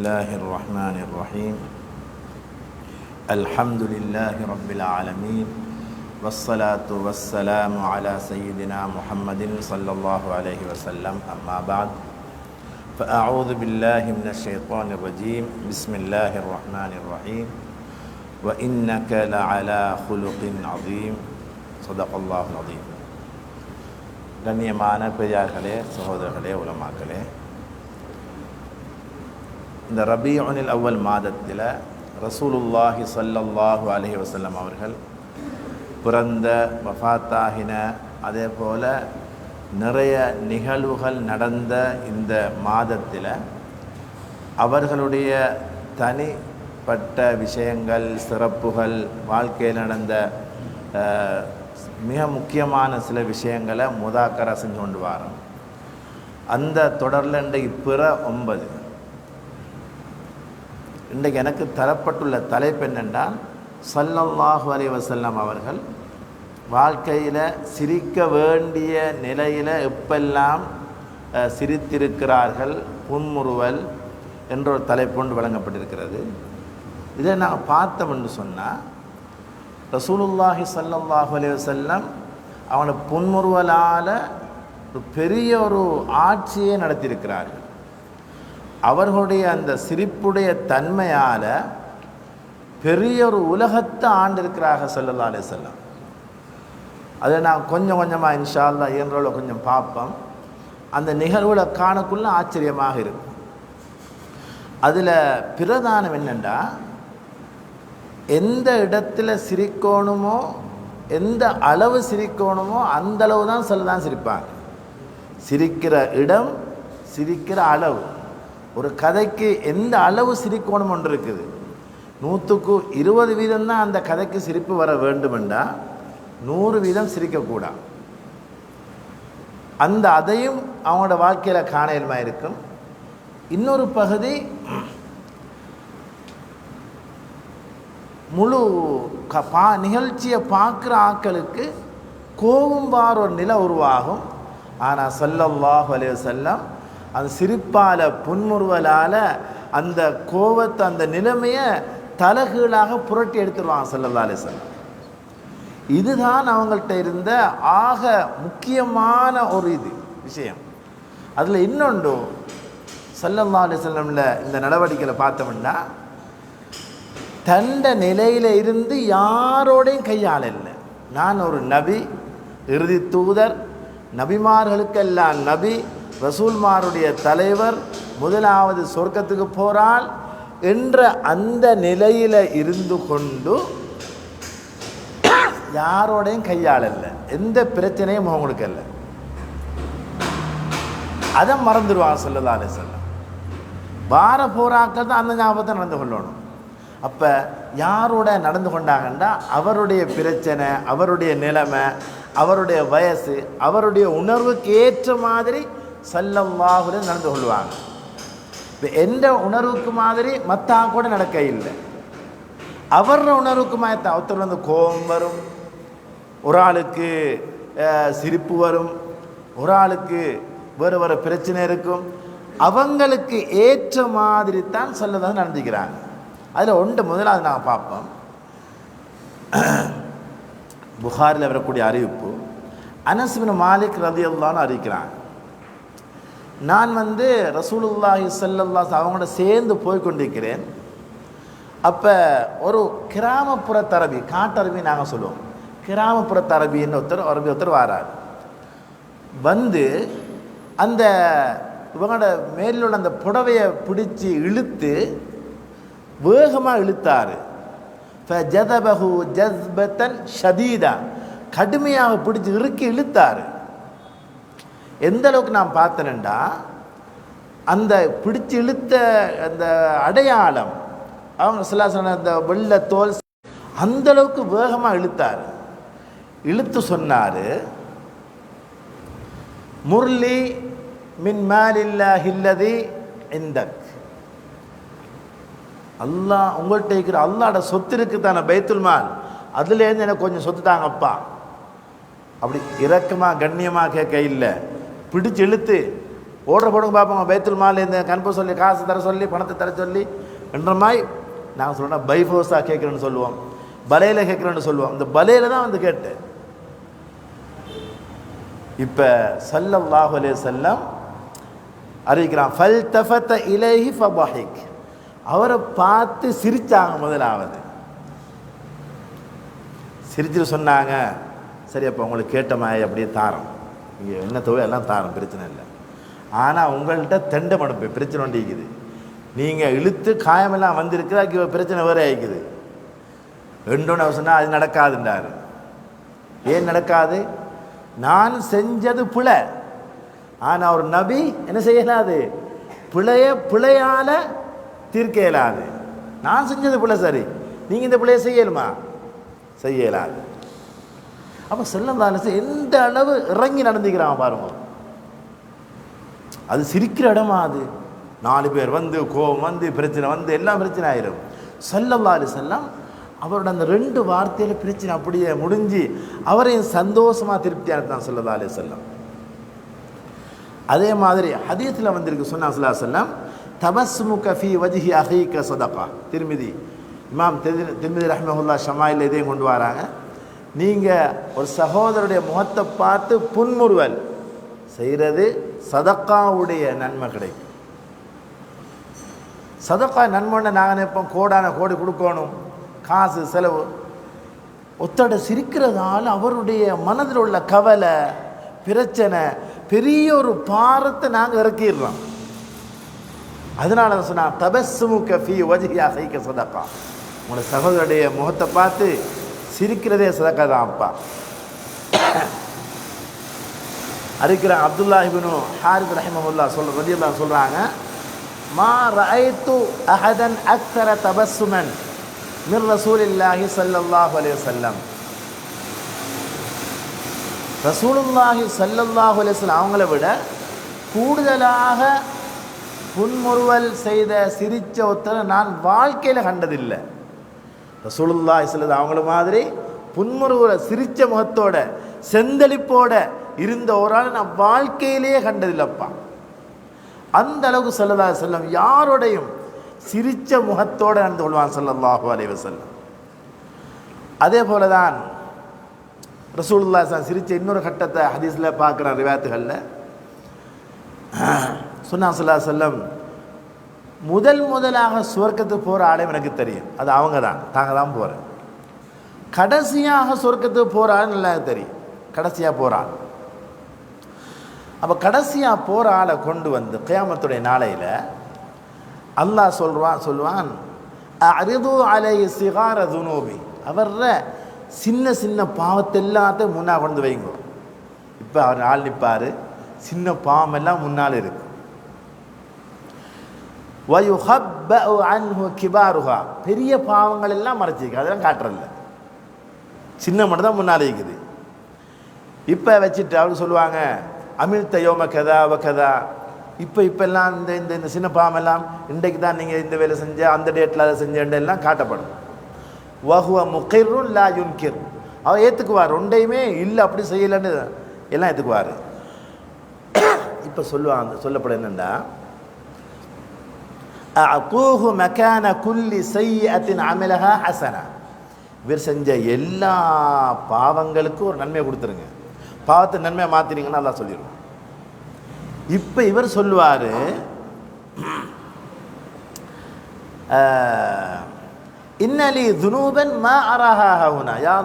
الله الرحمن الرحيم الحمد لله رب العالمين والصلاة والسلام على سيدنا محمد صلى الله عليه وسلم أما بعد فأعوذ بالله من الشيطان الرجيم بسم الله الرحمن الرحيم وإنك لعلى خلق عظيم صدق الله العظيم ഗണ്യമാന പ്രജാക്കളെ സഹോദരങ്ങളെ ഉലമാക്കളെ இந்த ரபியுனில் அவ்வல் மாதத்தில் ரசூலுல்லாஹி சல்லல்லாஹு அலஹி வசல்லம் அவர்கள் பிறந்த வஃத்தாகின அதே போல் நிறைய நிகழ்வுகள் நடந்த இந்த மாதத்தில் அவர்களுடைய தனிப்பட்ட விஷயங்கள் சிறப்புகள் வாழ்க்கையில் நடந்த மிக முக்கியமான சில விஷயங்களை முதாக்கரை செஞ்சு கொண்டு வரோம் அந்த தொடரில் இன்றைக்கு பிற ஒன்பது இன்றைக்கு எனக்கு தரப்பட்டுள்ள தலைப்பு என்னென்றால் சல்லல்லாஹு அலைஹி வஸல்லம் அவர்கள் வாழ்க்கையில் சிரிக்க வேண்டிய நிலையில் எப்பெல்லாம் சிரித்திருக்கிறார்கள் புன்முறுவல் என்ற ஒரு தலைப்பொண்டு வழங்கப்பட்டிருக்கிறது. இதை நான் பார்த்தோம் என்று சொன்னால் ரசூலுல்லாஹி ஸல்லல்லாஹு அலைஹி வஸல்லம் அவனை புன்முறுவலால் ஒரு பெரிய ஒரு ஆட்சியை நடத்தியிருக்கிறார்கள். அவர்களுடைய அந்த சிரிப்புடைய தன்மையால் பெரிய ஒரு உலகத்தை ஆண்டிருக்கிறாக ஸல்லல்லாஹு அலைஹி வஸல்லம். அதை நான் கொஞ்சம் கொஞ்சமாக இன்ஷால்லா அல்லாஹ் இயன்றோட கொஞ்சம் பார்ப்போம். அந்த நிகழ்வுகளை காணக்குள்ள ஆச்சரியமாக இருக்கும். அதில் பிரதானம் என்னென்னா எந்த இடத்துல சிரிக்கணுமோ எந்த அளவு சிரிக்கணுமோ அந்த அளவு தான் சொல்லலாம் சிரிப்பாங்க. சிரிக்கிற இடம் சிரிக்கிற அளவு. ஒரு கதைக்கு எந்த அளவு சிரிக்கோணம் ஒன்று இருக்குது? நூற்றுக்கு இருபது வீதம் தான் அந்த கதைக்கு சிரிப்பு வர வேண்டுமெண்டா? நூறு வீதம் சிரிக்கக்கூடாது அந்த அதையும் அவங்களோட வாழ்க்கையில் காண இருக்கும். இன்னொரு பகுதி முழு க பா நிகழ்ச்சியை பார்க்குற ஆக்களுக்கு கோபம் பார் ஒரு நிலை உருவாகும். ஆனால் ஸல்லல்லாஹு அலைஹி செல்லம் அந்த சிரிப்பால் புன்முறுவலால் அந்த கோவத்தை அந்த நிலைமையை தலகீழாக புரட்டி எடுத்துருவாங்க ஸல்லல்லாஹு அலைஹி இதுதான் அவங்கள்ட்ட இருந்த ஆக முக்கியமான ஒரு இது விஷயம். அதில் இன்னொன்று ஸல்லல்லாஹு அலைஹி இந்த நடவடிக்கையில் பார்த்தோம்னா தண்ட நிலையில் இருந்து யாரோடையும் கையாள இல்லை நான் ஒரு நபி இறுதி தூதர் நபிமார்களுக்கெல்லாம் நபி ரசூல்மாருடைய தலைவர் முதலாவது சொர்க்கத்துக்கு போறால் என்ற அந்த நிலையில் இருந்து கொண்டு யாரோடையும் கையாளல. எந்த பிரச்சனையும் அவங்களுக்கு இல்லை. அதை மறந்துடுவாங்க சொல்லலாம் அலே சொல்லம் வார போராக்கள் தான் அந்த ஞாபகத்தை நடந்து கொள்ளணும். அப்போ யாரோட நடந்து கொண்டாங்கன்னா அவருடைய பிரச்சனை அவருடைய நிலைமை அவருடைய வயசு அவருடைய உணர்வுக்கு ஏற்ற மாதிரி சல்லல்லாஹுல நடந்து கொள்வாங்க இப்போ எந்த உணர்வுக்கு மாதிரி மத்தான் கூட நடக்க இல்லை. அவரோட உணர்வுக்கு மாதிரி ஒருத்தர் வந்து கோபம் வரும் ஒரு ஆளுக்கு சிரிப்பு வரும் ஒரு ஆளுக்கு வேறு வேறு பிரச்சனை இருக்கும். அவங்களுக்கு ஏற்ற மாதிரி தான் சொல்லதான் நடந்துக்கிறாங்க. அதில் ஒன்று முதலாவது நாங்கள் பார்ப்போம். புகாரில் வரக்கூடிய அறிவிப்பு. அனசுவின் மாலிக் ரதியுல்லான்னு அறிவிக்கிறாங்க. நான் வந்து ரசூலுல்லாஹி ஸல்லல்லாஹு அவங்களோட சேர்ந்து போய் கொண்டிருக்கிறேன் அப்போ ஒரு கிராமப்புற தரபி காட்டரபி நாங்கள் சொல்லுவோம். கிராமப்புற தரபின்னு ஒருத்தர் அரபி ஒருத்தர் வாரார். வந்து அந்த இவங்களோட மேலில் உள்ள அந்த புடவையை பிடிச்சி இழுத்து வேகமாக இழுத்தார். ஜதபஹு ஜஸ்பத்தன் ஷதீதா. கடுமையாக பிடிச்சி இறுக்கி இழுத்தார். எந்த அளவுக்கு நான் பார்த்தேன்டா அந்த பிடிச்சு இழுத்த அந்த அடையாளம் அவங்க சிலாசன அந்த வெள்ளை தோல் அந்த அளவுக்கு வேகமாக இழுத்தார். இழுத்து சொன்னார் முரளி மின் மேலில்லா ஹில்லதி இந்தக். அல்லாஹ் உங்கள்கிட்ட இருக்கிற அல்லாட சொத்து இருக்கு தானே பைத்துல் மால்? அதுலேருந்து எனக்கு கொஞ்சம் சொத்து தாங்கப்பா. அப்படி இரக்கமாக கண்ணியமாக கேட்க இல்லை. பிடிச்சு இழுத்து ஓடுற போடுங்க பார்ப்போம் பைத்துல் மால் இந்த கண்பு சொல்லி காசு தர சொல்லி பணத்தை தர சொல்லி என்ற மாதிரி நாங்கள் சொல்கிறோம் பைஃபோஸாக கேட்குறேன்னு சொல்லுவோம். பலையில் கேட்குறேன்னு சொல்லுவோம். இந்த பலையில் தான் வந்து கேட்டேன் இப்போ சல்லல்லாஹு வாகுலே செல்லம் அறிவிக்கிறான் ஃபல் தஃபத்த இலைஹி ஃபபஹிக் அவரை பார்த்து சிரித்தாங்க முதலாவது. சிரிச்சுட்டு சொன்னாங்க சரி அப்போ உங்களுக்கு கேட்ட மாதிரி அப்படியே தாரம். இங்கே என்ன தொகை எல்லாம் தாரும் பிரச்சனை இல்லை. ஆனால் உங்கள்கிட்ட தெண்டை மடப்பு பிரச்சனை ஒண்டிக்குது. நீங்கள் இழுத்து காயமெல்லாம் வந்திருக்குது அதுக்கு பிரச்சனை வேறே ஆகிக்குது ரெண்டொன்று அவர் சொன்னால் அது நடக்காதுன்றாரு. ஏன் நடக்காது? நான் செஞ்சது பிழை. ஆனால் ஒரு நபி என்ன செய்யலாது பிழைய பிழையால் தீர்க்க இயலாது. நான் செஞ்சது பிள்ளை சரி. நீங்கள் இந்த பிள்ளைய செய்யலுமா? செய்யலாது. அப்போ செல்லந்தாலும் எந்த அளவு இறங்கி நடந்துக்கிறான் பாருங்க. அது சிரிக்கிற இடமா அது? நாலு பேர் வந்து கோபம் வந்து பிரச்சனை வந்து எல்லாம் பிரச்சனை ஆயிரும். செல்லல்லாலு செல்லம் அவரோட அந்த ரெண்டு வார்த்தையில் பிரச்சனை அப்படியே முடிஞ்சு அவரையும் சந்தோஷமா திருப்தி அனுப்பினான் சொல்லதாலே செல்லம் அதே மாதிரி ஹதீத்தில் வந்திருக்கு சொன்னா சொல்லா செல்லம் தபஸ்மு கஃபி வஜிஹி அஹீக்க சதப்பா திருமிதி இமாம் திருமதி திருமிதி ரஹ்மஹுல்லா ஷமாயில் இதையும் கொண்டு வராங்க. நீங்கள் ஒரு சகோதரருடைய முகத்தை பார்த்து புன்முறுவல். செய்கிறது சதக்காவுடைய நன்மை கிடைக்கும். சதக்கா நன்மைன்னு நாங்கள் நினைப்போம் கோடான கோடி கொடுக்கணும் காசு செலவு. ஒத்தட சிரிக்கிறதால அவருடைய மனதில் உள்ள கவலை பிரச்சனை பெரிய ஒரு பாரத்தை நாங்கள் இறக்கிடுறோம். அதனால தான் சொன்னா தபஸ்ஸுமு கஃபி வஜியா சைக்க சதக்கா. உங்களோட சகோதரருடைய முகத்தை பார்த்து சிரிக்கிறதே சதக்கா தான் அப்பா அறிக்கிற அப்துல்லா இப்னு ஹாரித் ரஹிமமுல்லா சொல் ரலியல்லாஹு சொல்றாங்க மா ரஐத்து அஹதன் அக்தர தபசுமன் மிர் ரசூலில்லாஹி ஸல்லல்லாஹு அலைஹி வஸல்லம். ரசூலுல்லாஹி சல்லல்லாஹு அலைஹி வஸல்லம் அவங்கள விட கூடுதலாக புன்முறுவல் செய்த சிரிச்ச ஒருத்தரை நான் வாழ்க்கையில் கண்டதில்லை. ரசூலுல்லா இஸ்லது அவங்கள மாதிரி புன்முறுவலை சிரிச்ச முகத்தோட செந்தளிப்போட இருந்த ஒரு ஆளை நான் வாழ்க்கையிலேயே கண்டதில்லப்பா. அந்த அளவுக்கு சல்லல்லா செல்லம் யாரோடையும் சிரிச்ச முகத்தோடு நடந்து கொள்வான் ஸல்லல்லாஹு அலைவ செல்லம் அதே போல தான் ரசூலுல்லா சார் சிரிச்ச இன்னொரு கட்டத்தை ஹதீஸில் பார்க்குறேன் ரிவாத்துகளில் சொன்னா சல்லா செல்லம் முதல் முதலாக சுவர்க்கத்துக்கு போகிற ஆளும் எனக்கு தெரியும். அது அவங்க தான் தாங்க தான் போகிறேன் கடைசியாக சொர்க்கத்துக்கு போகிற ஆள் நல்லா தெரியும். கடைசியாக போகிறாள் அப்போ கடைசியாக போகிற ஆளை கொண்டு வந்து கியாமத்துடைய நாளையில் அல்லாஹ் சொல்வான் சொல்லுவான் அரிது அலை சிகார துனூபி. அவர்ற சின்ன சின்ன பாவத்தை எல்லாத்தையும் முன்னா கொண்டு வைங்க. இப்போ அவர் ஆள் நிற்பார் சின்ன பாவம் எல்லாம் முன்னால் இருக்கு. வயுஹப்பஉ அன்ஹு கிபாருஹா பெரிய பாவங்கள் எல்லாம் மறைச்சிருக்கு அதெல்லாம் காட்டுறதில்ல சின்ன மட்டும் தான் முன்னால் இருக்குது இப்போ வச்சுட்டு அவங்க சொல்லுவாங்க அமிழ்த்த யோம கதா வ கதா இப்போ இப்போல்லாம் இந்த இந்த இந்த சின்ன பாவமெல்லாம் இன்றைக்கு தான் நீங்கள் இந்த வேலை செஞ்ச அந்த டேட்டில் அதை செஞ்ச எல்லாம் காட்டப்படும் வஹுவ முக்கிரும் லா யுன்கிர் அவர் ஏற்றுக்குவார் ரெண்டையுமே இல்லை அப்படி செய்யலைன்னு எல்லாம் ஏற்றுக்குவார் இப்போ சொல்லுவாங்க சொல்லப்பட என்னென்னா அகூஹு மக்கான குல்லி செய்யத்தின் அமிலகா ஹசனா இவர் செஞ்ச எல்லா பாவங்களுக்கும் ஒரு நன்மையை கொடுத்துருங்க. பாவத்தை நன்மையை மாற்றினீங்கன்னா நல்லா சொல்லிடுவோம் இப்போ இவர் சொல்லுவார் இன்னலி துனூபன் மா அரஹாஹுனா யா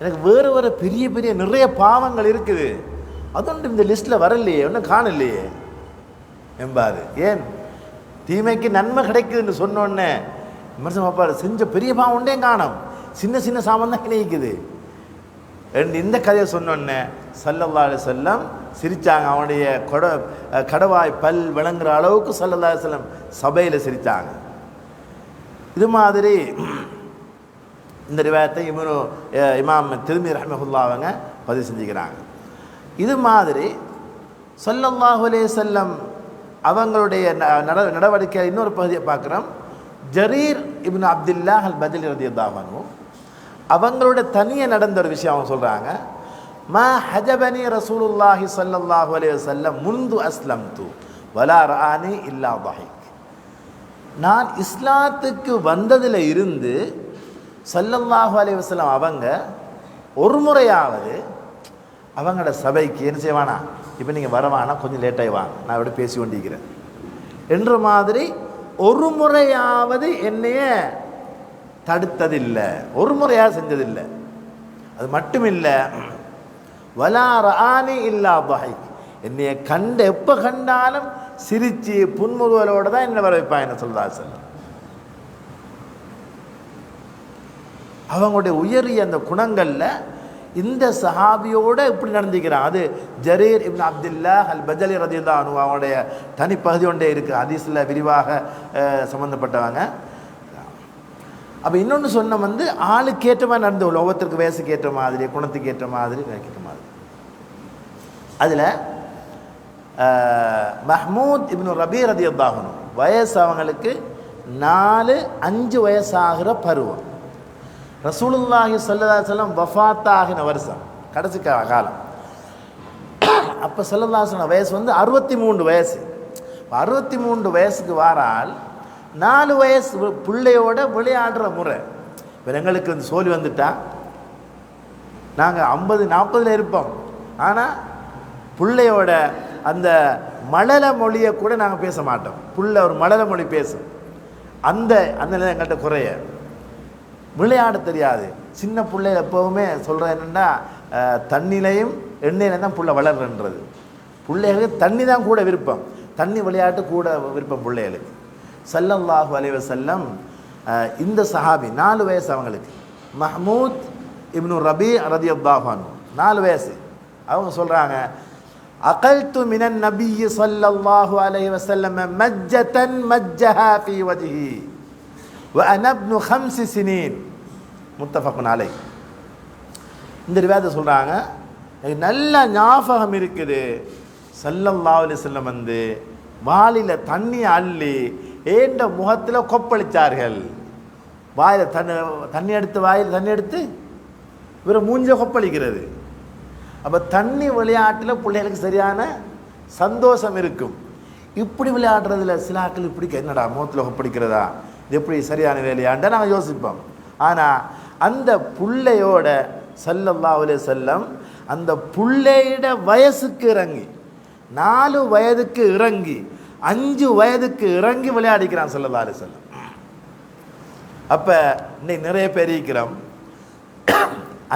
எனக்கு வேறு வேறு பெரிய பெரிய நிறைய பாவங்கள் இருக்குது. அதொன்று இந்த லிஸ்ட்டில் வரலையே ஒன்றும் காணலையே. என்பார். ஏன்? தீமைக்கு நன்மை கிடைக்குதுன்னு சொன்னோடனே விமர்சனம் பார்ப்பார் செஞ்ச பெரிய பாவம் உண்டே காணும். சின்ன சின்ன சாமான் தான் இணைக்குது. ரெண்டு இந்த கதையை சொன்னோடனே சல்லல்லா செல்லம் சிரித்தாங்க அவனுடைய கொட கடவாய் பல் விளங்குற அளவுக்கு சல்லல்லா செல்லம் சபையில் சிரித்தாங்க இது மாதிரி இந்த ரிவாயத்தை இவனு இமாம் திருமி ரஹமஹுல்லா அவங்க பதிவு செஞ்சுக்கிறாங்க. இது மாதிரி சொல்லல்லாஹுலே செல்லம் அவங்களுடைய ந- நட நடவடிக்கை இன்னொரு பகுதியை பார்க்குறோம். ஜரீர் இப்னு அப்துல்லா அல் பதில் ரதி அவங்களோட தனியே நடந்த ஒரு விஷயம் அவங்க சொல்கிறாங்க மா ஹஜபனி ரசூலுல்லாஹி சல்லாஹு அலே வஸல்லம் முந்து அஸ்லம்து வலா ஆனி இல்லா தஹிக். நான் இஸ்லாத்துக்கு வந்ததில் இருந்து சல்லல்லாஹு அலே வல்லம் அவங்க ஒரு முறையாவது அவங்களோட சபைக்கு என்ன செய்வானா? இப்போ நீங்கள் வரவானா கொஞ்சம் லேட்டாகி வாங்க நான் இப்படி பேசி கொண்டிருக்கிறேன். என்ற மாதிரி ஒரு முறையாவது என்னைய தடுத்ததில்லை. ஒரு முறையாக செஞ்சதில்லை. அது மட்டும் இல்லை வலா ஆனி இல்லா பஹைக் என்னைய கண்டு எப்போ கண்டாலும் சிரிச்சு புன்முறுவலோடு தான் என்ன வர வைப்பான் என்ன சொல்றாசன் அவங்களுடைய உயரிய அந்த குணங்களில் இந்த சஹாபியோடு இப்படி நடந்துக்கிறான். அது ஜரீர் இப்னு அப்துல்லா அல் பஜலி ரதிதான் அவனுடைய தனிப்பகுதி ஒன்றே இருக்குது ஹதீஸில் விரிவாக சம்மந்தப்பட்டவங்க அப்போ இன்னொன்று சொன்ன வந்து ஆளுக்கு ஏற்ற மாதிரி நடந்து கொள்ளும் ஒவ்வொருத்தருக்கு வயசுக்கு ஏற்ற மாதிரி குணத்துக்கு ஏற்ற மாதிரி நினைக்கிற மாதிரி. அதில் மஹ்மூத் இப்னு ரபீ ரதி அல்லாஹனும் வயசு அவங்களுக்கு நாலு அஞ்சு வயசாகிற பருவம். ரசூலுல்லாஹி சல்லா செல்லம் வஸல்லம் வஃபாத்தாகின வருஷம். கடைசி காலம். அப்போ செல்லதாசன வயசு வந்து அறுபத்தி மூன்று வயசு. அறுபத்தி மூன்று வயசுக்கு வாரால் நாலு வயசு பிள்ளையோட விளையாடுற முறை. இப்போ எங்களுக்கு வந்து சோழி வந்துட்டா? நாங்கள் ஐம்பது நாற்பதில் இருப்போம். ஆனால் பிள்ளையோட அந்த மழல மொழியை கூட நாங்கள் பேச மாட்டோம். புள்ள ஒரு மழல மொழி பேசும். அந்த அந்த எங்கள்கிட்ட குறைய. விளையாட தெரியாது. சின்ன பிள்ளை எப்போவுமே சொல்கிறது என்னென்னா தண்ணிலையும் எண்ணெயிலையும் தான் புள்ள வளர்றன்றது. பிள்ளைகளுக்கு தண்ணி தான் கூட விருப்பம். தண்ணி விளையாட்டு கூட விருப்பம் பிள்ளைகளுக்கு. சல்லல்லாஹு அலைவ செல்லம் இந்த சஹாபி நாலு வயசு அவங்களுக்கு. மஹமூத் இப்னு ரபி ரதி அப்தாஹானு நாலு வயசு. அவங்க சொல்கிறாங்க அகல்து மினன் நபி சல்லல்லாஹு அலைவ செல்லம் மஜ்ஜதன் மஜ்ஜஹா ஃபீ வஜ்ஹி. வ அனப்னு ஹம்சி சினீன் முத்தஃபக்குன் அலை இந்த ரிவாயத்தை சொல்கிறாங்க எனக்கு நல்ல ஞாபகம் இருக்குது. சல்லல்லா அலி செல்லம் வந்து வாளியில் தண்ணி அள்ளி ஏண்ட முகத்தில் கொப்பளித்தார்கள் வாயில் தண்ணி தண்ணி எடுத்து வாயில் தண்ணி எடுத்து இவரை மூஞ்ச கொப்பளிக்கிறது. அப்போ தண்ணி விளையாட்டில் பிள்ளைகளுக்கு சரியான சந்தோஷம் இருக்கும். இப்படி விளையாடுறதுல சில ஆட்கள் இப்படி என்னடா முகத்தில் கொப்பளிக்கிறதா? இது எப்படி சரியான வேலையாண்டா நாங்கள் யோசிப்போம். ஆனால் அந்த புள்ளையோட ஸல்லல்லாஹு அலைஹி செல்லம் அந்த பிள்ளையிட வயசுக்கு இறங்கி நாலு வயதுக்கு இறங்கி அஞ்சு வயதுக்கு இறங்கி விளையாடிக்கிறான் ஸல்லல்லாஹு அலே செல்லம் அப்போ இன்னைக்கு நிறைய பேர் இருக்கிறோம்.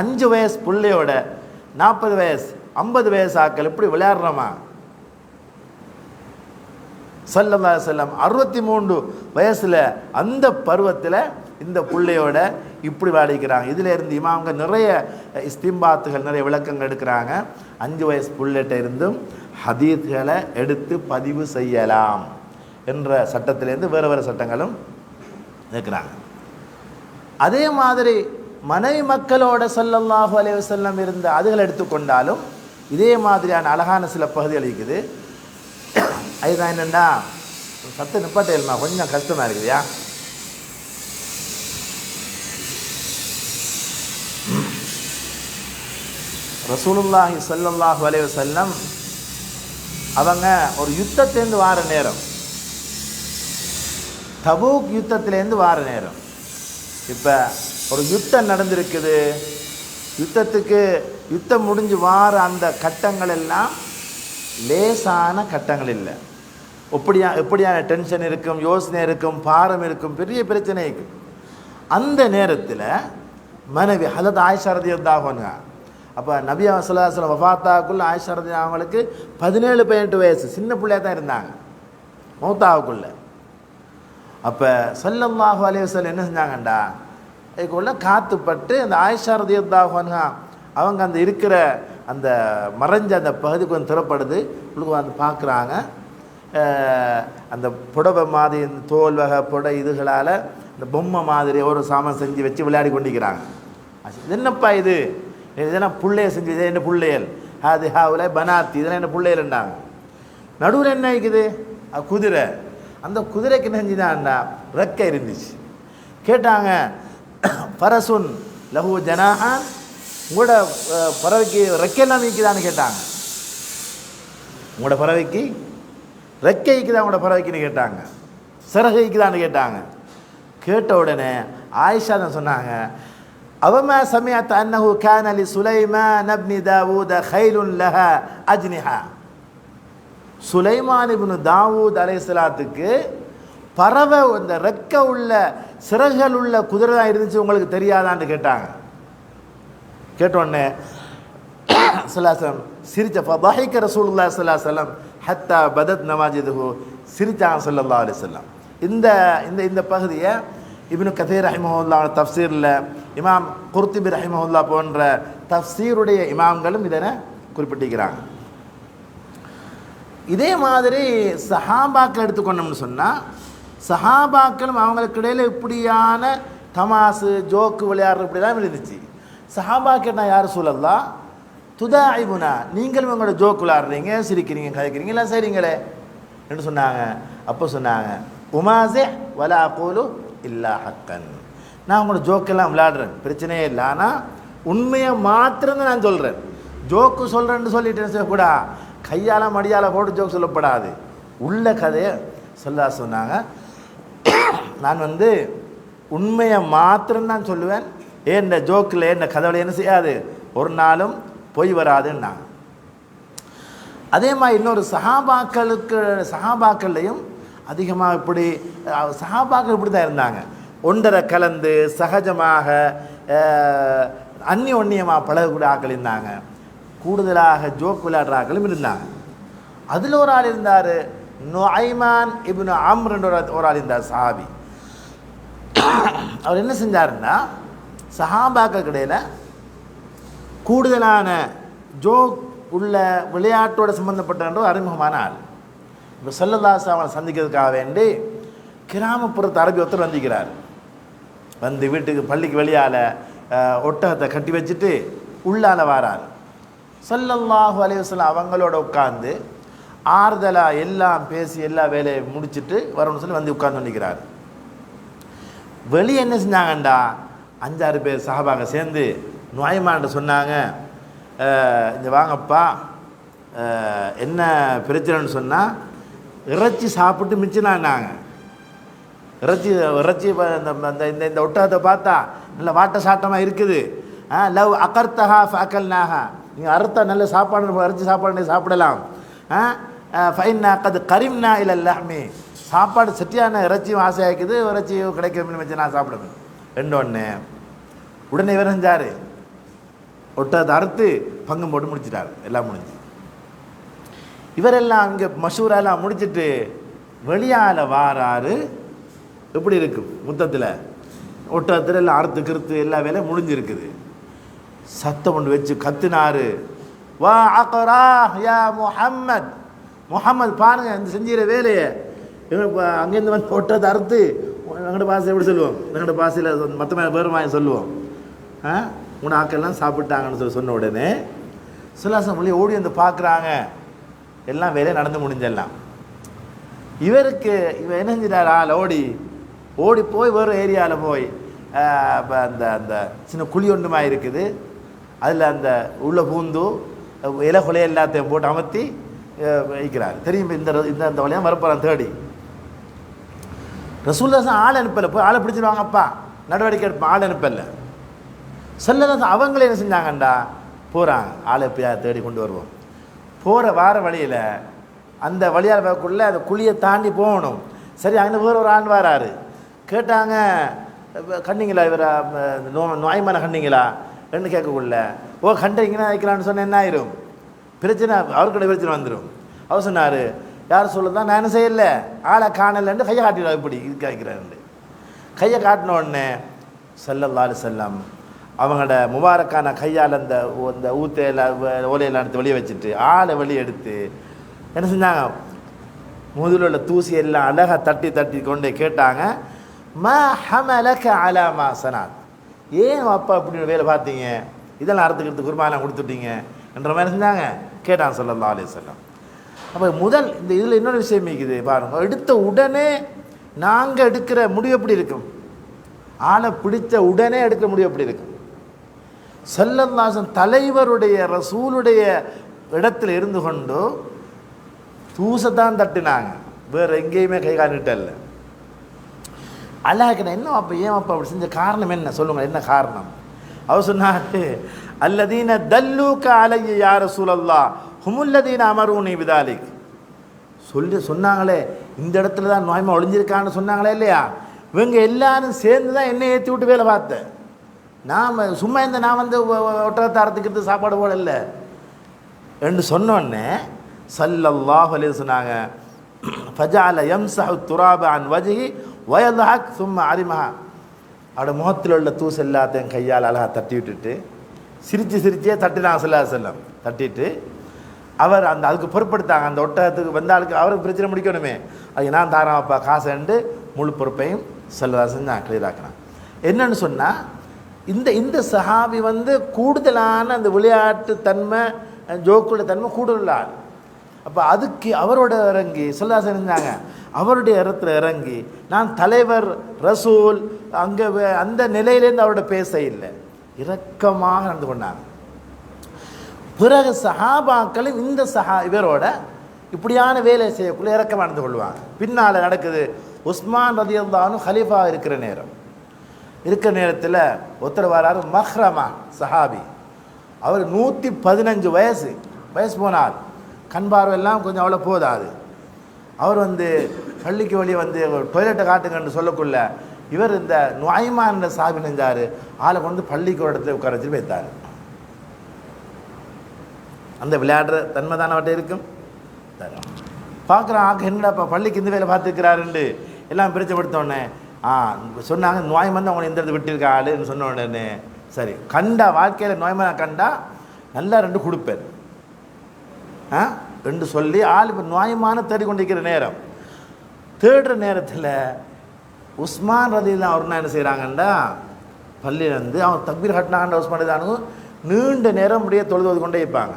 அஞ்சு வயசு பிள்ளையோட நாற்பது வயசு ஐம்பது வயசு ஆக்கள் எப்படி விளையாடுறோமா? சல்லல்லா செல்லம் அறுபத்தி மூன்று வயசில் அந்த பருவத்தில் இந்த பிள்ளையோட இப்படி விளையாடிக்கிறாங்க இதில் இருந்து இமாம்க நிறைய இஸ்திம்பாத்துகள் நிறைய விளக்கங்கள் எடுக்கிறாங்க. அஞ்சு வயசு புள்ளட்ட இருந்தும் ஹதீத்களை எடுத்து பதிவு செய்யலாம் என்ற சட்டத்திலேருந்து வேறு வேறு சட்டங்களும் இருக்கிறாங்க அதே மாதிரி மனைவி மக்களோட சொல்லல்லாஹு அலைவசல்லம் வஸல்லம் இருந்த அதுகள் எடுத்துக்கொண்டாலும் இதே மாதிரியான அழகான சில பகுதிகள் இருக்குது. அதுதான் என்னென்னா சத்து நிப்பாட்டையில்மா கொஞ்சம் கஷ்டமாக இருக்குதுயா? ரசூலுல்லாஹி ஸல்லல்லாஹு அலைஹி செல்லம் அவங்க ஒரு யுத்தத்திலேருந்து வார நேரம். தபூக் யுத்தத்திலேருந்து வார நேரம். இப்போ ஒரு யுத்தம் நடந்திருக்குது. யுத்தத்துக்கு யுத்தம் முடிஞ்சு வார அந்த கட்டங்கள் எல்லாம் லேசான கட்டங்கள் இல்லை. எப்படியா எப்படியான டென்ஷன் இருக்கும் யோசனை இருக்கும் பாரம் இருக்கும் பெரிய பிரச்சனை இருக்கும் அந்த நேரத்தில் மனைவி ஹலத் ஆயிஷாரதி ரதி அப்போ நபி சலாஹலம் வஃபாத்தாக்குள்ள ஆயிஷாரதி அவங்களுக்கு பதினேழு பதினெட்டு வயசு. சின்ன பிள்ளையா தான் இருந்தாங்க. மௌத்தாவுக்குள்ள. அப்போ சல்லல்லாஹு அலைஹி என்ன செஞ்சாங்கண்டா இதுக்குள்ள காத்துப்பட்டு அந்த ஆயிஷாரதி ரதியல்லாஹு அவங்க அந்த இருக்கிற அந்த மறைஞ்ச அந்த பகுதி கொஞ்சம் திறப்படுது. உங்களுக்கு வந்து பார்க்குறாங்க. அந்த புடவை மாதிரி இந்த தோல் வகை புடை இதுகளால் இந்த பொம்மை மாதிரி ஒரு சாமான் செஞ்சு வச்சு விளையாடி கொண்டிருக்கிறாங்க. இது என்னப்பா இது? இதெல்லாம் புள்ளைய செஞ்சு இது என்ன பிள்ளையல்? அது ஹாவில் பனாத்தி இதெல்லாம் என்ன பிள்ளையல்ண்டாங்க நடுவில் என்ன இருக்குது? குதிரை. அந்த குதிரைக்கு என்ன செஞ்சுதான்டா ரெக்கை இருந்துச்சு. கேட்டாங்க பரசுன் லஹு ஜனாஹான் உங்களோட பறவைக்கு ரெக்கையெல்லாம் நீக்குதான்னு கேட்டாங்க. உங்களோட பறவைக்கு ரெக்கை இருக்குதா உங்களோட பறவைக்குன்னு கேட்டாங்க. சிறகு இருக்குதான்னு கேட்டாங்க. கேட்ட உடனே ஆயிஷா தான் சொன்னாங்க அவமா சமயத் அன்னஹு கான லி சுலைமான் இப்னி தாவூத கைலுன் லஹ அஜ்னிஹா. சுலைமான் இப்னு தாவூத் அலைசலாத்துக்கு பறவை அந்த ரெக்க உள்ள சிறகுகள் உள்ள குதிரை தான் இருந்துச்சு உங்களுக்கு தெரியாதான்னு கேட்டாங்க. கேட்டோடனே சலாசலம் சிரிச்ச ஃபதாஹிக்க ரசூலுல்லா சல்லாசலம் ஹத்தா பதத் நவாஜிதுஹு சிரிச்சாங்க சல்லல்லா அலிசல்லாம் இந்த இந்த இந்த பகுதியை இப்னு கதீர் ரஹிமஹுல்லா தஃப்சீரில் இமாம் குர்த்திபி ரஹிமஹுல்லா போன்ற தஃப்சீருடைய இமாம்களும் இதனை குறிப்பிட்டிருக்கிறாங்க. இதே மாதிரி சஹாபாக்கள் எடுத்துக்கொண்டோம்னு சொன்னால் சஹாபாக்களும் அவங்களுக்கு இடையில் இப்படியான தமாசு ஜோக்கு விளையாடுற இப்படிலாம் இருந்துச்சு. சஹாபா கேட்டால் யார் சொல்லலாம் ஐபுனா நீங்களும் உங்களோட ஜோக் விளாடுறீங்க சிரிக்கிறீங்க கதைக்கிறீங்க எல்லாம் சரிங்களே என்று சொன்னாங்க. அப்போ சொன்னாங்க உமாசே வலா கோலு இல்லா ஹக்கன். நான் உங்களோட ஜோக்கெல்லாம் விளாடுறேன் பிரச்சனையே இல்லை. ஆனால் உண்மையை மாத்திரம்தான் நான் சொல்கிறேன் ஜோக்கு சொல்கிறேன்னு சொல்லிட்டு செய்யக்கூடா? கையால் மடியால் போட்டு ஜோக் சொல்லப்படாது. உள்ள கதையை சொல்ல சொன்னாங்க. நான் வந்து உண்மையை மாத்திரம்தான் சொல்லுவேன் என்ன ஜோக்கில் என்ன கதவுல என்ன செய்யாது? ஒரு நாளும் பொய் வராதுன்னா. அதே மாதிரி இன்னொரு சஹாபாக்களுக்கு சஹாபாக்கள்லையும் அதிகமாக இப்படி அஹ், சஹாபாக்கள் இப்படி தான் இருந்தாங்க. ஒன்றரை கலந்து சகஜமாக அஹ், அந்நியோன்யமாக பழகக்கூடிய ஆக்கள் இருந்தாங்க. கூடுதலாக ஜோக் விளையாடுற ஆக்களும் இருந்தாங்க. அதில் ஒரு ஆள் இருந்தார் நுஐமான் இப்னு அம்ருன்ற ஒரு ஒரு ஆள் இருந்தார் சஹாபி. அவர் என்ன செஞ்சாருன்னா சஹாபாக்கள் கடையில் கூடுதலான ஜோக் உள்ள விளையாட்டோட சம்மந்தப்பட்ட ஒரு அறிமுகமான ஆள். இப்போ செல்லதாஸ் அவனை சந்திக்கிறதுக்காக வேண்டி கிராமப்புறத்து அரபி ஒருத்தர் வந்திக்கிறார் வந்து வீட்டுக்கு பள்ளிக்கு வெளியால் ஒட்டகத்தை கட்டி வச்சுட்டு உள்ளால வாரார். ஸல்லல்லாஹு அலைஹி அவங்களோட உட்காந்து ஆறுதலாக எல்லாம் பேசி எல்லா வேலையை முடிச்சிட்டு வரணும்னு சொல்லி வந்து உட்காந்து நிற்கிறார் வெளியே என்ன செஞ்சாங்கண்டா? அஞ்சாறு பேர் சஹாபாங்க சேர்ந்து நுழைமான்ட்டு சொன்னாங்க. இந்த வாங்கப்பா. என்ன பிரச்சனைன்னு சொன்னால் இறைச்சி சாப்பிட்டு மிச்சினாங்க இறைச்சி இறைச்சி இந்த இந்த இந்த இந்த ஒட்டகத்தை பார்த்தா நல்ல வாட்ட சாட்டமாக இருக்குது. ஆ லவ் அகர்த்தஹா ஃபக்கல்னாஹா நீங்கள் அறுத்தா நல்ல சாப்பாடு இறைச்சி சாப்பாடு சாப்பிடலாம். ஆ ஃபைன்னா கது கரிம்னா இல்லை எல்லாமே சாப்பாடு செட்டியான இறைச்சியும் ஆசையாக்குது இறைச்சி கிடைக்கும் வச்சு நான் சாப்பிடுவேன் என்னொன்னே உடனே இவர் செஞ்சார். ஒட்டகத்தை அறுத்து பங்கு போட்டு முடிச்சிட்டாரு. எல்லாம் முடிஞ்சு. இவரெல்லாம் இங்கே மஷூரெல்லாம் முடிச்சுட்டு வெளியால் வாராரு. எப்படி இருக்கும் முத்தத்தில்? ஒட்டத்தில் எல்லாம் அறுத்து கிறுத்து எல்லா வேலையும் முடிஞ்சிருக்குது. சத்தம் ஒன்று வச்சு கத்துனாரு. வா அக்கரா யா முஹம்மத். முஹம்மது பாருங்க இந்த செஞ்சிற வேலையை. இவன் அங்கேருந்து வந்து ஒட்டத்தை அறுத்து எங்கள்கிட்ட பாசை எப்படி சொல்லுவோம்? எங்கள்கிட்ட பாசையில் மற்ற பேர் வாங்கி சொல்லுவோம். ஆ? உன ஆக்கெல்லாம் சாப்பிட்டாங்கன்னு சொல்லி சொன்ன உடனே சுல்லாசம் மொழி ஓடி வந்து பார்க்குறாங்க. எல்லாம் வேலையை நடந்து முடிஞ்செல்லாம். இவருக்கு இவர் என்ன செஞ்சிட்டாரா? ஓடி ஓடி போய் வேறு ஏரியாவில் போய் இப்போ அந்த அந்த சின்ன குழி ஒன்றுமா இருக்குது. அதில் அந்த உள்ள பூந்து இலை கொலை எல்லாத்தையும் போட்டு அமர்த்தி வைக்கிறார். தெரியும் இந்த இந்த அந்த வழியாக வரப்போகிறான் தேடி. ரசூல்லாசன் ஆள் அனுப்பலை. போய் ஆளை பிடிச்சிருவாங்கப்பா நடவடிக்கை எடுப்பேன் ஆள் அனுப்பலை. செல்லதாசன் அவங்களே என்ன செஞ்சாங்கண்டா? போகிறாங்க ஆளை எப்படியா தேடி கொண்டு வருவோம். போகிற வார வழியில் அந்த வழியால் வரக்குள்ள அந்த குழியை தாண்டி போகணும். சரி அங்கே வேறு ஒரு ஆண் வராரு. கேட்டாங்க கண்டிங்களா இவர்? நோ நோய்மான கண்டிங்களா ரெண்டு கேட்கக்குள்ள ஓ கண்டிங்கன்னா வைக்கலான்னு சொன்னால் என்ன ஆயிரும்? பிரச்சனை அவருக்கிட்ட பிரச்சனை வந்துடும் அவர் சொன்னார் யார் சொல்லுதான் நான் என்ன செய்யல? ஆளை காணலன்னு கையை காட்டிடுவா இப்படி இருக்க வைக்கிறாரு கையை காட்டின உடனே செல்லல்லாலு செல்லம் அவங்களோட முபாரக்கான கையால் அந்த அந்த ஊத்தையில் ஓலையெல்லாம் எடுத்து வெளியே வச்சுட்டு ஆளை வெளியே எடுத்து என்ன செஞ்சாங்க? முதல்ல உள்ள தூசி எல்லாம் அழகாக தட்டி தட்டி கொண்டு கேட்டாங்க மா ஹமலக அலா மா சனாத். ஏன் அப்பா இப்படி வேலை பார்த்தீங்க? இதெல்லாம் அறுத்துக்கிறது குருமாலாம் கொடுத்துட்டீங்க. என்ற மாதிரி செஞ்சாங்க? கேட்டான் சல்லல்லாஹு அலைஹி செல்லம் அப்போ முதல் இந்த இதில் இன்னொரு விஷயம் இருக்குது பாருங்க. எடுத்த உடனே நாங்கள் எடுக்கிற முடிவு எப்படி இருக்கும்? ஆளை பிடிச்ச உடனே எடுக்கிற முடிவு எப்படி இருக்கும்? செல்லந்தாசன் தலைவருடைய ரசூலுடைய இடத்துல இருந்து கொண்டு தூசை தான் தட்டினாங்க. வேற எங்கேயுமே கை காணிட்டல்ல அல்லாஹ் என்ன அப்போ ஏன் அப்போ அப்படி செஞ்ச காரணம் என்ன? சொல்லுங்கள் என்ன காரணம்? அவர் சொன்னார் அல்லதீன தல்லூக்க அலைய யார் சூழல்லா ஹுமுல்லதீன் அமரூனி விதாலிக் சொல்லி சொன்னாங்களே இந்த இடத்துல தான் நோய்மா ஒளிஞ்சிருக்கான்னு சொன்னாங்களே இல்லையா? இவங்க எல்லாரும் சேர்ந்து தான் என்னை ஏற்றி விட்டு வேலை பார்த்தேன் நான் சும்மா இந்த நான் வந்து ஒட்டகத்தாரத்துக்கு ஒட்டகத்தை சாப்பாடு போட இல்லை. என்று சொன்னோடனே சல்லல்லாஹ் அலி சொன்னாங்க ஃபஜால யம்சஹு துராப அன் வஜி வயதாக் சும்மா அரிமஹா. அவட முகத்தில் உள்ள தூசு எல்லாத்தையும் கையால் அழகாக தட்டி விட்டுட்டு சிரித்து சிரிச்சே தட்டினான் சொல்லா செல்லம் தட்டிட்டு அவர் அந்த அதுக்கு பொறுப்படுத்தாங்க. அந்த ஒட்டகத்துக்கு வந்த ஆளுக்கு அவருக்கு பிரச்சனை முடிக்கணுமே. அதுக்கு நான் தாரான் அப்பா காசுண்டு முழு பொறுப்பையும் செல்லதா நான் கிளியராக்கினேன் என்னன்னு சொன்னால் இந்த இந்த சஹாபி வந்து கூடுதலான அந்த விளையாட்டு தன்மை ஜோக்குள்ள தன்மை கூடுதல் ஆள். அப்போ அதுக்கு அவரோட இறங்கி சொல்லா செஞ்சாங்க. அவருடைய இடத்துல இறங்கி நான் தலைவர் ரசூல் அங்கே அந்த நிலையிலேருந்து அவரோட பேச இல்லை. இரக்கமாக நடந்து கொண்டாங்க. பிறகு சஹாபாக்களும் இந்த சஹா இவரோட இப்படியான வேலை செய்யக்குள்ள இறக்கம் நடந்து கொள்வாங்க. பின்னால் நடக்குது உஸ்மான் ரதியல்லானும் ஹலீஃபா இருக்கிற நேரம். இருக்கிற நேரத்தில் ஒருத்தர் வராரு மஹ்ரமா சஹாபி. அவர் நூற்றி பதினஞ்சு வயசு வயசு போனார். கண் பார்வையெல்லாம் கொஞ்சம் அவ்வளோ போதாது. அவர் வந்து பள்ளிக்கு வெளியே வந்து டொய்லெட்டை காட்டுங்கன்னு சொல்லக்குள்ள இவர் இந்த நுவாய்மான் சாபி நெஞ்சார் ஆளை கொண்டு பள்ளிக்கு ஒரு இடத்துல உட்கார வச்சு வைத்தார் அந்த விளையாடுற தன்மை தானே அவட்ட இருக்கும் பார்க்குறான் ஆக்க என்னடாப்பா பள்ளிக்கு இந்த வேலை பார்த்துருக்கிறாருண்டு எல்லாம் பிரிச்சப்படுத்தோடனே ஆ சொன்னாங்க நோய் வந்து உங்களை இந்த இடத்துல விட்டுருக்க ஆளுன்னு சொன்ன உடனே சரி கண்டா வாழ்க்கையில் நோய்மனா கண்டா நல்லா ரெண்டு கொடுப்பேன். ஆ ரெண்டு சொல்லி ஆள் இப்போ நோயமான தேடிக்கொண்டிருக்கிற நேரம். தேடுற நேரத்தில் உஸ்மான் ரதிலாம் அவர் என்ன செய்கிறாங்கண்டா பள்ளியிலேருந்து அவன் தக்பீர் கட்டினாங்கன்ற உஸ்மான் ரதிலானும் நீண்ட நேரம் அப்படியே தொழுது கொண்டே இருப்பாங்க.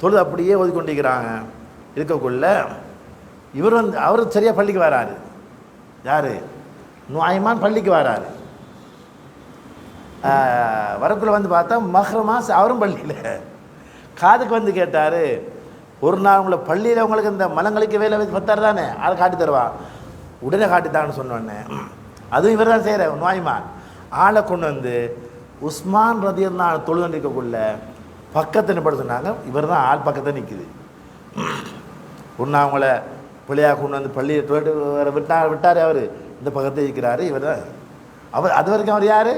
தொழுது அப்படியே ஒதுக்கொண்டிருக்கிறாங்க இருக்கக்குள்ள இவர் வந்து அவர் சரியாக பள்ளிக்கு வராரு. யார்? நுவாய்மான் பள்ளிக்கு வராரு. வரக்குள்ளே வரக்குள்ள வந்து பார்த்தா மஹ்ரமாஸ் அவரும் பள்ளியில். காதுக்கு வந்து கேட்டார் ஒரு நாள் உங்களை பள்ளியில் உங்களுக்கு இந்த மலங்களுக்கு வேலை வச்சு பத்தார் தானே? அதை காட்டி தருவா உடனே காட்டித்தான்னு சொன்னோடனே அதுவும் இவர் தான் செய்கிற நோய்மான் ஆளை கொண்டு வந்து உஸ்மான் ரதியம் தான் தொழுது பக்கத்தில் நிப்பட இவர் தான் ஆள் பக்கத்தில் நிற்குது ஒன்று அவங்கள பிள்ளையாக கொண்டு வந்து பள்ளியை தொட்டு விட்டார் விட்டார் அவர். இந்த பக்கத்தில் இருக்கிறாரு இவர். தான் அவர் அது வரைக்கும் அவர் யார்?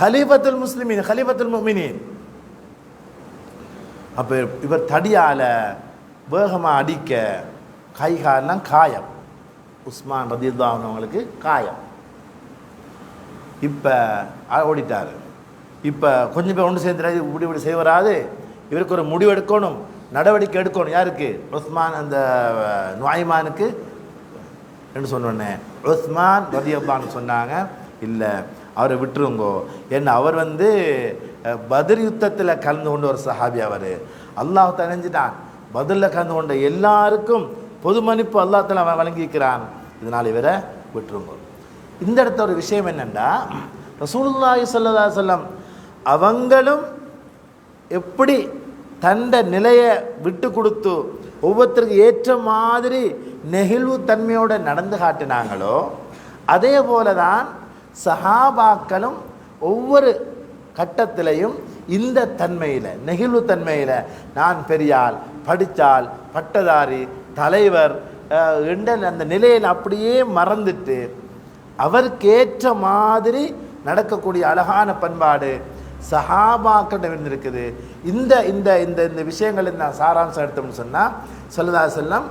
ஹலீஃபத்துல் முஸ்லிமீன் ஹலீஃபத்துல் முமினின் அப்போ இவர் தடியால் வேகமாக அடிக்க கை காலெலாம் காயம். உஸ்மான் ரதியுல்லாஹ் அவங்களுக்கு காயம். இப்போ ஓடிட்டார். இப்போ கொஞ்சம் பேர் ஒன்று சேர்ந்து இப்படி இப்படி செய்ய வராது இவருக்கு ஒரு முடிவு எடுக்கணும். நடவடிக்கை எடுக்கணும். யாருக்கு? உஸ்மான் அந்த நுவாய்மானுக்கு. என்று சொன்னோடனே உஸ்மான் ரதியப்பான்னு சொன்னாங்க இல்லை அவரை விட்டுருங்கோ. ஏன்னா அவர் வந்து பதில் யுத்தத்தில் கலந்து கொண்ட ஒரு சஹாபி அவர். அல்லாஹ் தனிஞ்சிட்டான் பதிலில் கலந்து கொண்ட எல்லாருக்கும் பொது மன்னிப்பு அல்லாத்தில் அவன் வழங்கியிருக்கிறான். இதனால் இவரை விட்டுருங்கோ. இந்த இடத்த ஒரு விஷயம் என்னென்னா ரசூலுல்லாஹி ஸல்லல்லாஹு சொல்லம் அவங்களும் எப்படி தண்ட நிலையை விட்டு கொடுத்து ஒவ்வொருத்தருக்கு ஏற்ற மாதிரி நெகிழ்வு தன்மையோடு நடந்து காட்டினாங்களோ அதே போல தான் சஹாபாக்களும் ஒவ்வொரு கட்டத்திலையும் இந்த தன்மையில் நெகிழ்வு தன்மையில் நான் பெரியாள் படித்தால் பட்டதாரி தலைவர் என்ற அந்த நிலையில் அப்படியே மறந்துட்டு அவருக்கேற்ற மாதிரி நடக்கக்கூடிய அழகான பண்பாடு சஹாபாக்கிட்ட இருந்திருக்குது. இந்த இந்த இந்த இந்த விஷயங்கள் நான் சாராம்சம் எடுத்தோம்னு சொன்னால் சொல்லதா செல்லம்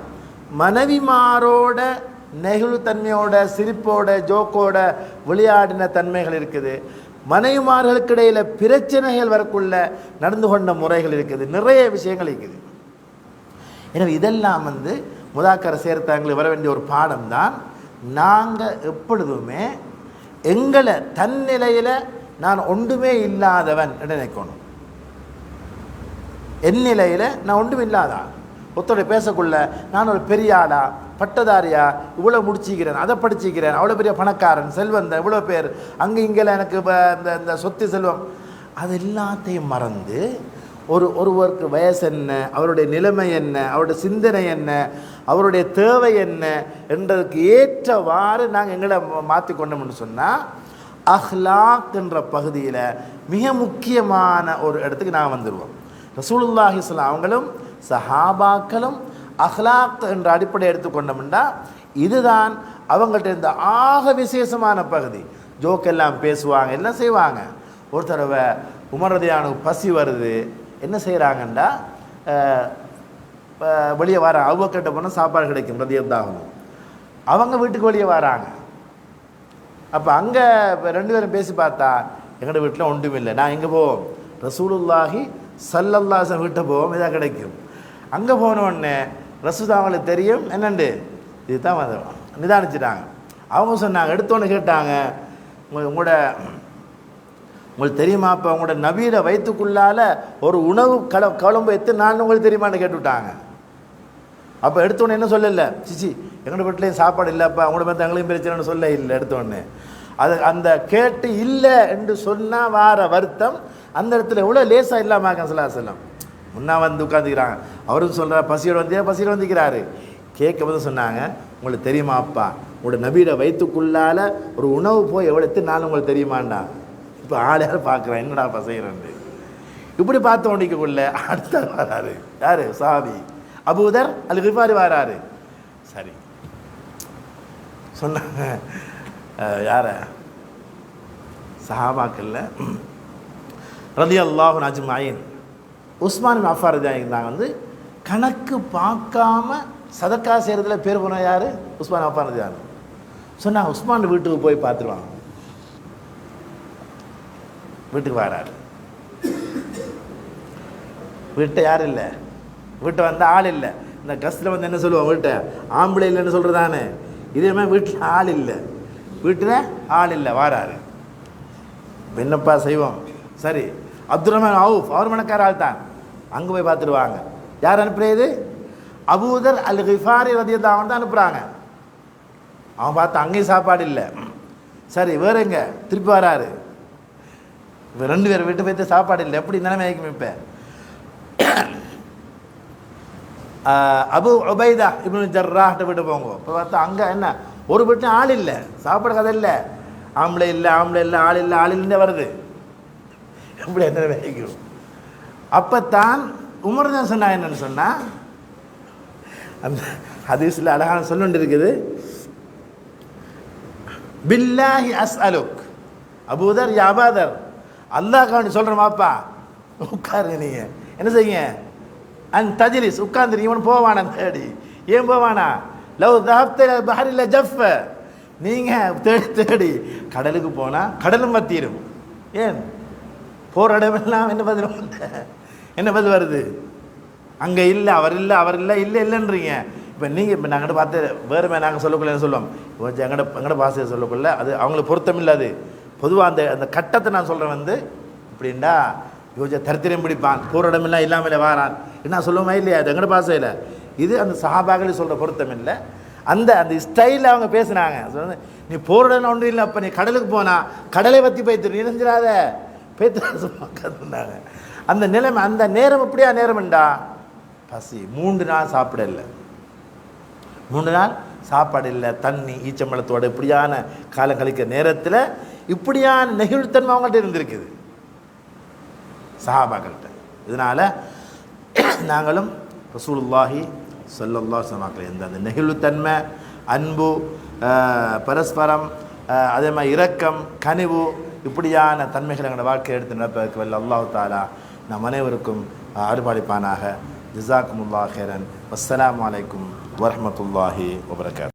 மனைவிமாரோட நெகிழ்வுத்தன்மையோட சிரிப்போட ஜோக்கோட விளையாடின தன்மைகள் இருக்குது. மனைவிமார்களுக்கு இடையில் பிரச்சனைகள் வரக்குள்ள நடந்து கொண்ட முறைகள் இருக்குது. நிறைய விஷயங்கள் இருக்குது. எனவே இதெல்லாம் வந்து முதாக்கரை சேர்த்தாங்களுக்கு வர வேண்டிய ஒரு பாடம் தான் நாங்கள் எப்பொழுதுமே எங்களை தன்னிலையில் நான் ஒன்றுமே இல்லாதவன் என்று நினைக்கணும். என் நிலையில் நான் ஒன்றும் இல்லாதா? ஒருத்தருடைய பேசக்குள்ள நான் ஒரு பெரிய ஆளா? பட்டதாரியா? இவ்வளோ முடிச்சிக்கிறேன் அதை படிச்சிக்கிறேன் அவ்வளோ பெரிய பணக்காரன் செல்வந்தன் இவ்வளோ பேர். அங்கே இங்கே எனக்கு இந்த இந்த சொத்து செல்வம். அது எல்லாத்தையும் மறந்து ஒரு ஒருவருக்கு வயசு என்ன? அவருடைய நிலைமை என்ன? அவருடைய சிந்தனை என்ன? அவருடைய தேவை என்ன? என்றதுக்கு ஏற்றவாறு நாங்கள் எங்களை மாற்றி கொண்டோம்னு சொன்னால் அஹ்லாக் என்ற பகுதியில் மிக முக்கியமான ஒரு இடத்துக்கு நான் வந்துடுவோம் ரசூலுல்லாஹி அவங்களும் சஹாபாக்களும் அஹ்லாக் என்ற அடிப்படை எடுத்துக்கொண்டோம்னா இதுதான் அவங்கள்ட்ட இருந்த ஆக விசேஷமான பகுதி. ஜோக்கெல்லாம் பேசுவாங்க எல்லாம் செய்வாங்க? ஒரு தடவை உமரதியானுக்கு பசி வருது. என்ன செய்கிறாங்கண்டா வெளியே வர அவ்வக்கிட்ட போனால் சாப்பாடு கிடைக்கும் ரதியத்தாகணும் அவங்க வீட்டுக்கு வெளியே வராங்க. அப்போ அங்கே ரெண்டு பேரும் பேசி பார்த்தா எங்களோட வீட்டில் ஒன்றும் இல்லை நான் எங்கே போவோம்? ரசூலுல்லாஹி சல்லல்லாசன் வீட்டை போவோம். இதாக கிடைக்கும். அங்கே போன உடனே ரசூதா அவங்களுக்கு தெரியும். என்னண்டு? இதுதான் வந்து நிதானிச்சிட்டாங்க. அவங்க சொன்னாங்க எடுத்தோன்னு கேட்டாங்க உங்களோட உங்களுக்கு தெரியுமா? இப்போ உங்களோட நவீன வயிற்றுக்குள்ளால் ஒரு உணவு கல குழம்பு எத்தனை நாள்னு உங்களுக்கு தெரியுமான்னு கேட்டுவிட்டாங்க. அப்போ எடுத்தோன்னே என்ன சொல்லலை? சிச்சி எங்களோட வீட்லேயும் சாப்பாடு இல்லைப்பா உங்களோட பார்த்து எங்களையும் பிரச்சனைன்னு சொல்ல இல்லை எடுத்தோடனே அது அந்த கேட்டு இல்லை என்று சொன்னால் வார வருத்தம். அந்த இடத்துல எவ்வளோ லேசாக இல்லாமல் கன்சலா செல்லம் முன்னா வந்து உட்காந்துக்கிறாங்க அவரும் சொல்கிறார் பசியோடு வந்தியா? பசியோடு வந்துக்கிறாரு. கேட்க வந்து சொன்னாங்க உங்களுக்கு தெரியுமா அப்பா உங்களோட நபியோட வயிற்றுக்குள்ளால் ஒரு உணவு போய் எவ்வளோ எத்தனை நாள் உங்களுக்கு தெரியுமாண்டா? இப்போ ஆள் யாரும் பார்க்குறேன் என்னடா பசைகிறேன் இப்படி பார்த்து கொண்டிக்கக்குள்ள அடுத்த வராரு. யார்? சாவி அபூதர் அல் கிஃபாரி வராரு. சரி. சொன்னாங்க. யார? சஹாபாக்கள்ல. ரதி அல்லாஹு அஜ்மாயின். உஸ்மான் அஃபார் இருந்தாங்க. வந்து கணக்கு பார்க்காம சதக்கா செய்கிறதுல பேர் போன யார்? உஸ்மான் அஃபார் ரதியான் சொன்னாங்க உஸ்மான் வீட்டுக்கு போய் பார்த்துருவாங்க. வீட்டுக்கு வராரு. வீட்டை யாரும் இல்லை. வீட்டை வந்து ஆள் இல்லை. இந்த கஸ்டில் வந்து என்ன சொல்லுவோம் வீட்டை? ஆம்பளை இல்லைன்னு சொல்கிறதானே இதே மாதிரி வீட்டில் ஆள் இல்லை. வீட்டில் ஆள் இல்லை வாராரு. என்னப்பா செய்வோம்? சரி அப்துல் ரஹ்மான் அவுஃப் அவர் மணக்கார ஆள் தான். அங்கே போய் பார்த்துருவாங்க யார் அனுப்புறது? அபூதர் அல் ஹிஃபாரி ரதியத்தை அவன் தான் அனுப்புகிறாங்க அவன் பார்த்து அங்கேயும் சாப்பாடு இல்லை. சரி வேறு எங்க? திருப்பி வராரு. இப்போ ரெண்டு பேர் வீட்டு போய்த்து சாப்பாடு இல்லை. எப்படி நிலைமை ஆகிக்கும் இப்போ அபு உபைதா இப்படி ஜர்ராஹ்ட்ட விட்டு போங்க இப்போ பார்த்தா அங்கே என்ன ஒரு வீட்டில் ஆள் இல்லை சாப்பிட கதை இல்லை ஆம்பளை இல்லை ஆம்பளை இல்லை ஆள் இல்லை ஆள் இல்லை வருது எப்படி என்ன வைக்கும் அப்போத்தான் தான் உமர் தான் சொன்னா என்னன்னு சொன்னால் அந்த ஹதீஸில் அழகான சொல்லுண்டு இருக்குது பில்லாஹி அஸ்அலுக் அபூதர் யாபாதர் அல்லாஹ் காண்டி சொல்கிறேன் உட்காருங்க நீங்கள் என்ன செய்யுங்க அன் தஜிலிஸ் உட்கார்ந்து இவன் போவானா தேடி ஏன் போவானா லவ் தஹப்த பஹரில் ஜஃப் நீங்கள் தேடி தேடி கடலுக்கு போனால் கடலும் வத்திரும் ஏன் போகிற இடமெல்லாம் என்ன பதில் வருது? என்ன பதில் வருது அங்கே இல்லை அவர் இல்லை அவர் இல்லை இல்லை இல்லைன்றீங்க இப்போ நீங்கள் இப்போ நாங்கள் பார்த்து வேறு மே நாங்கள் சொல்லக்குள்ள சொல்லுவோம் கொஞ்சம் எங்கட எங்கட பாசையை சொல்லக்குள்ள அது அவங்களுக்கு பொருத்தம் இல்லாது பொதுவாக அந்த அந்த கட்டத்தை நான் சொல்கிறேன் வந்து இப்படின்டா யோஜா தரித்திரம் பிடிப்பான் போகிற இடமெல்லாம் இல்லாமல் வாரான். என்ன சொல்லுவோமா இல்லையா? அது எங்கட பாசையில் இது அந்த சஹாபாக்களே சொல்கிற பொருத்தம் இல்லை. அந்த அந்த ஸ்டைலில் அவங்க பேசுனாங்க. சொன்ன நீ போரிடம் ஒன்றும் இல்லை அப்போ நீ கடலுக்கு போனா கடலை பற்றி போய்த்து நினைஞ்சிடாத பேத்து சும்மா அந்த நிலைமை அந்த நேரம் எப்படியா நேரம்ண்டா பசி. மூன்று நாள் சாப்பிடல மூன்று நாள் சாப்பாடு இல்லை. தண்ணி ஈச்சம்பழத்தோட இப்படியான காலம் கழிக்கிற நேரத்தில் இப்படியான நெகிழ்த்தன்மை அவங்கள்ட்ட இருந்திருக்குது. சஹாபாக்கள்கிட்ட. இதனால் நாங்களும் ரசூலுல்லாஹி ஸல்லல்லாஹு அலைஹி வஸல்லம் எந்த அந்த நெகிழ்வுத்தன்மை அன்பு பரஸ்பரம் அதே மாதிரி இரக்கம் கனிவு இப்படியான தன்மைகள் எங்களோட வாழ்க்கையை எடுத்து நடப்பதற்கு வல்ல அல்லாஹு தாலா நம் அனைவருக்கும் ஆஹ், ஜிசாக்குமுல்லா ஹேரன் வஸ்ஸலாமு அலைக்கும் வரமத்துல்லாஹி வபரகாத்.